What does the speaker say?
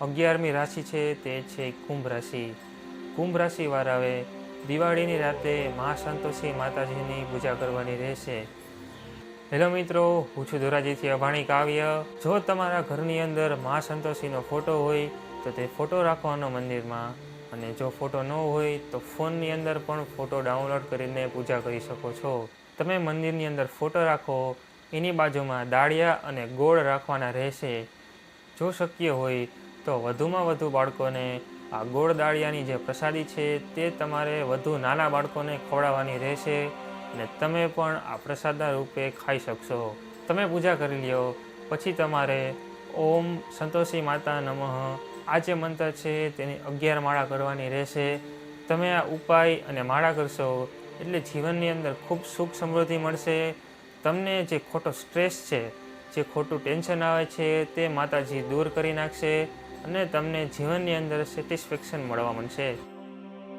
અગિયારમી રાશિ છે, તે છે કુંભ રાશિ. કુંભ રાશિવાળાએ દિવાળીની રાતે મહા સંતોષી માતાજીની પૂજા કરવાની રહેશે. હેલો મિત્રો, હું છું ધોરાજીથી અભાણી કાવ્ય. જો તમારા ઘરની અંદર મહા સંતોષીનો ફોટો હોય, તો તે ફોટો રાખવાનો મંદિરમાં. અને જો ફોટો ન હોય, તો ફોનની અંદર પણ ફોટો ડાઉનલોડ કરીને પૂજા કરી શકો છો. તમે મંદિરની અંદર ફોટો રાખો, એની બાજુમાં દાળિયા અને ગોળ રાખવાના રહેશે. જો શક્ય હોય તો વધુમાં વધુ બાળકોને આ ગોળ દાળિયાની જે પ્રસાદી છે તે તમારે વધુ નાના બાળકોને ખવડાવવાની રહેશે અને તમે પણ આ પ્રસાદના રૂપે ખાઈ શકશો. તમે પૂજા કરી લ્યો. પછી તમારે ઓમ સંતોષી માતા નમઃ. આ જે મંત્ર છે તેની અગિયાર માળા કરવાની રહેશે. તમે આ ઉપાય અને માળા કરશો એટલે જીવનની અંદર ખૂબ સુખ સમૃદ્ધિ મળશે. તમને જે ખોટો સ્ટ્રેસ છે, જે ખોટું ટેન્શન આવે છે તે માતાજી દૂર કરી નાખશે. અને તમને જીવનની અંદર સેટિસ્ફેક્શન મળવા મળશે